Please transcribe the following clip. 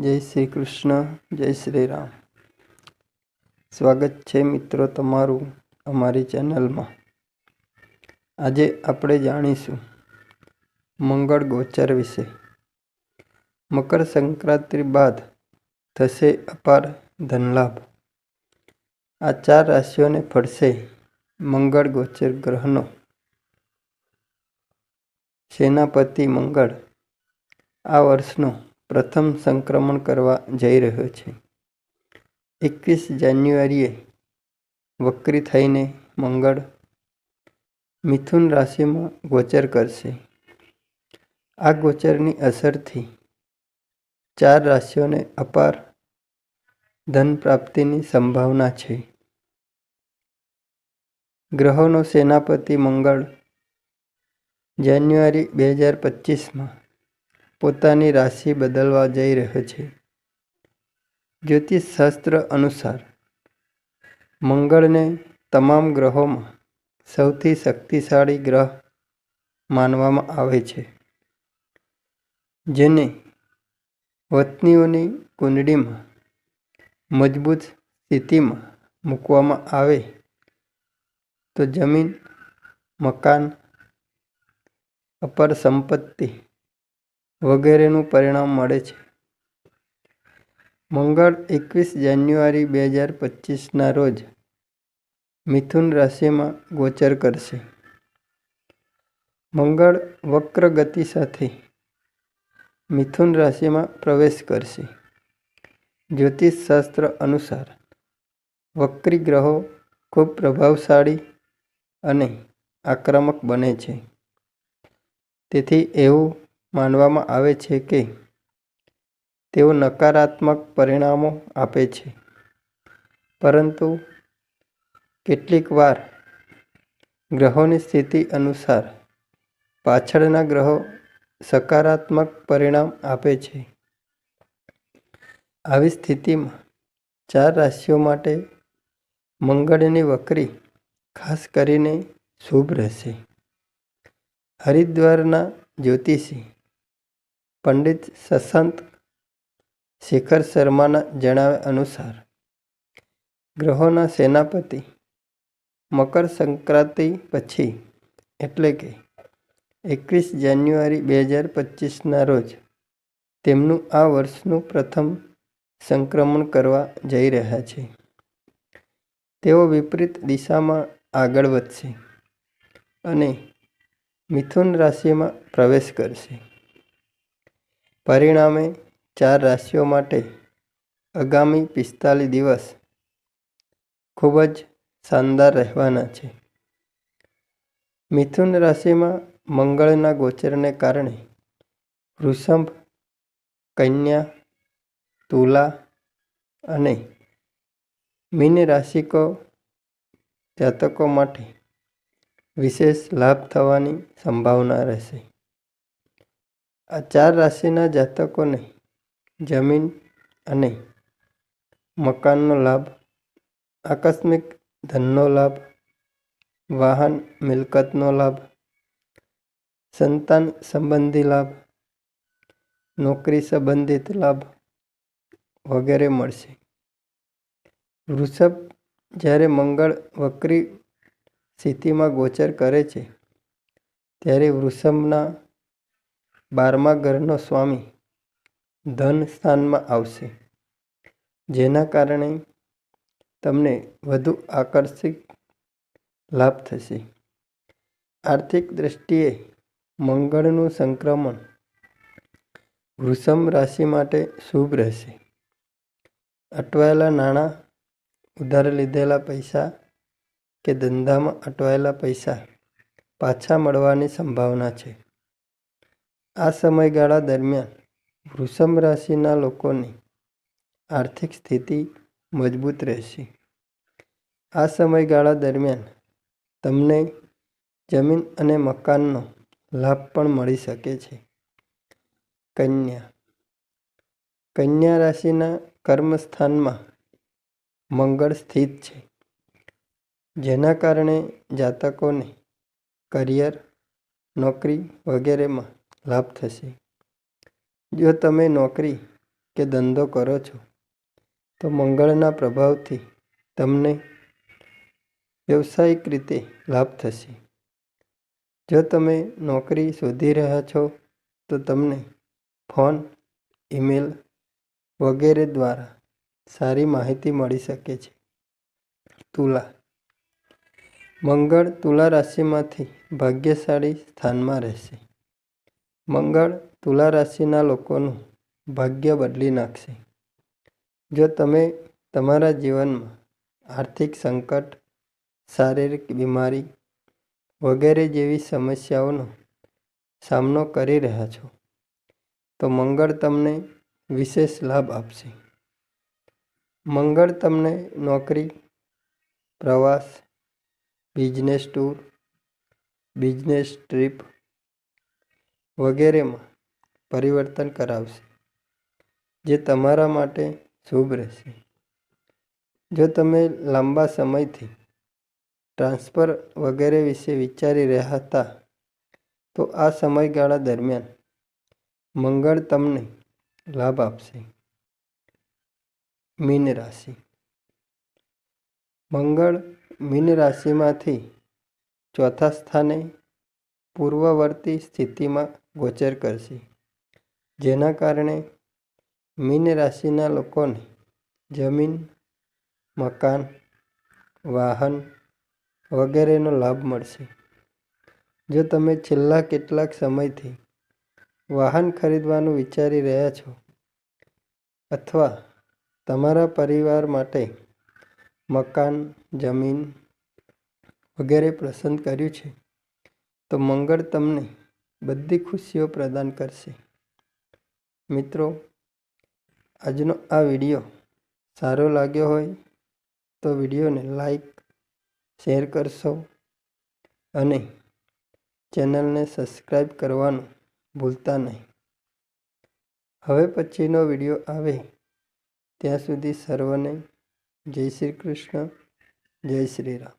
જય શ્રી કૃષ્ણ, જય શ્રી રામ. સ્વાગત છે મિત્રો તમારું અમારી ચેનલમાં. આજે આપણે જાણીશું મંગળ ગોચર વિશે. મકર સંક્રાંતિ બાદ થશે અપાર ધનલાભ. આ ચાર રાશિઓને ફળશે મંગળ ગોચર ગ્રહનો. સેનાપતિ મંગળ આ વર્ષનો પ્રથમ સંક્રમણ કરવા જઈ રહ્યો છે. એકવીસ જાન્યુઆરીએ વક્રી થઈને મંગળ મિથુન રાશિમાં ગોચર કરશે. આ ગોચરની અસરથી ચાર રાશિઓને અપાર ધન પ્રાપ્તિની સંભાવના છે. ગ્રહોનો સેનાપતિ મંગળ જાન્યુઆરી બે હજાર પચીસમાં પોતાની રાશિ બદલવા જઈ રહ્યો છે. જ્યોતિષ શાસ્ત્ર અનુસાર, મંગળને તમામ ગ્રહોમાં સૌથી શક્તિશાળી ગ્રહ માનવામાં આવે છે, જેને વતનીઓની કુંડળીમાં મજબૂત સ્થિતિમાં મૂકવામાં આવે. તો જમીન, મકાન, અપર સંપત્તિ વગેરેનું પરિણામ મળે છે. મંગળ એકવીસ જાન્યુઆરી બે હજાર પચીસના રોજ મિથુન રાશિમાં ગોચર કરશે. મંગળ વક્ર ગતિ સાથે મિથુન રાશિમાં પ્રવેશ કરશે. જ્યોતિષશાસ્ત્ર અનુસાર વક્રી ગ્રહો ખૂબ પ્રભાવશાળી અને આક્રમક બને છે. તેથી એવું માનવામાં આવે છે કે તેઓ નકારાત્મક પરિણામો આપે છે. પરંતુ કેટલીક વાર ગ્રહોની સ્થિતિ અનુસાર પાછળના ગ્રહો સકારાત્મક પરિણામ આપે છે. આવી સ્થિતિમાં ચાર રાશિઓ માટે મંગળની વક્રી ખાસ કરીને શુભ રહેશે. હરિદ્વારના જ્યોતિષી પંડિત સસંત શેખર શર્માના જણાવ્યા અનુસાર, ગ્રહોના સેનાપતિ મકર સંક્રાંતિ પછી, એટલે કે એકવીસ જાન્યુઆરી બે હજાર પચીસના રોજ, તેમનું આ વર્ષનું પ્રથમ સંક્રમણ કરવા જઈ રહ્યા છે. તેઓ વિપરીત દિશામાં આગળ વધશે અને મિથુન રાશિમાં પ્રવેશ કરશે. પરિણામે ચાર રાશિઓ માટે આગામી પિસ્તાલીસ દિવસ ખૂબ જ શાનદાર રહેવાના છે. મિથુન રાશિમાં મંગળના ગોચરને કારણે વૃષભ, કન્યા, તુલા અને મીન રાશિકો જાતકો માટે વિશેષ લાભ થવાની સંભાવના રહેશે. આ ચાર રાશિના જાતકોને જમીન અને મકાનનો લાભ, આકસ્મિક ધનનો લાભ, વાહન મિલકતનો લાભ, સંતાન સંબંધી લાભ, નોકરી સંબંધિત લાભ વગેરે મળશે. વૃષભ જ્યારે મંગળ વક્રી સ્થિતિમાં ગોચર કરે છે, ત્યારે વૃષભના બારમા ઘરનો સ્વામી ધન સ્થાનમાં આવશે. જેના કારણે તમને વધુ આકર્ષિત લાભ થશે. આર્થિક દ્રષ્ટિએ મંગળનું સંક્રમણ વૃષમ રાશિ માટે શુભ રહેશે. અટવાયેલા નાણાં, ઉધાર લીધેલા પૈસા કે ધંધામાં અટવાયેલા પૈસા પાછા મળવાની સંભાવના છે. આ સમયગાળા દરમિયાન વૃષભ રાશિના લોકોની આર્થિક સ્થિતિ મજબૂત રહેશે. આ સમયગાળા દરમિયાન તમને જમીન અને મકાનનો લાભ પણ મળી શકે છે. કન્યા. કન્યા રાશિના કર્મસ્થાનમાં મંગળ સ્થિત છે. જેના કારણે જાતકોને કરિયર, નોકરી વગેરેમાં લાભ થશે. જો તમે નોકરી કે ધંધો કરો છો, તો મંગળના પ્રભાવથી તમને વ્યવસાયિક રીતે લાભ થશે. જો તમે નોકરી શોધી રહ્યા છો, તો તમને ફોન, ઈમેલ વગેરે દ્વારા સારી માહિતી મળી શકે છે. તુલા. મંગળ તુલા રાશિમાંથી ભાગ્યશાળી સ્થાનમાં રહેશે. મંગળ તુલા રાશિના લોકોનું ભાગ્ય બદલી નાખશે. જો તમે તમારા જીવનમાં આર્થિક સંકટ, શારીરિક બીમારી વગેરે જેવી સમસ્યાઓનો સામનો કરી રહ્યા છો, તો મંગળ તમને વિશેષ લાભ આપશે. મંગળ તમને નોકરી, પ્રવાસ, બિઝનેસ ટૂર, બિઝનેસ ટ્રીપ વગેરેમાં પરિવર્તન કરાવશે, જે તમારા માટે શુભ રહેશે. જો તમે લાંબા સમયથી ટ્રાન્સફર વગેરે વિશે વિચારી રહ્યા હતા, તો આ સમયગાળા દરમિયાન મંગળ તમને લાભ આપશે. મીન રાશિ. મંગળ મીન રાશિમાંથી ચોથા સ્થાને પૂર્વવર્તી સ્થિતિમાં ગોચર કરશે. જેના કારણે મીન રાશિના લોકોને જમીન, મકાન, વાહન વગેરેનો લાભ મળશે. જો તમે છેલ્લા કેટલાક સમયથી વાહન ખરીદવાનું વિચારી રહ્યા છો અથવા તમારા પરિવાર માટે મકાન, જમીન વગેરે પસંદ કર્યું છે, તો મંગળ તમને બધી ખુશીઓ પ્રદાન કરશે. મિત્રો, આજનો આ વીડિયો સારો લાગ્યો હોય તો વિડીયોને લાઈક, શેર કરશો અને ચેનલને સબસ્ક્રાઈબ કરવાનું ભૂલતા નહીં. હવે પછીનો વીડિયો આવે ત્યાં સુધી સર્વને જય શ્રી કૃષ્ણ, જય શ્રી રામ.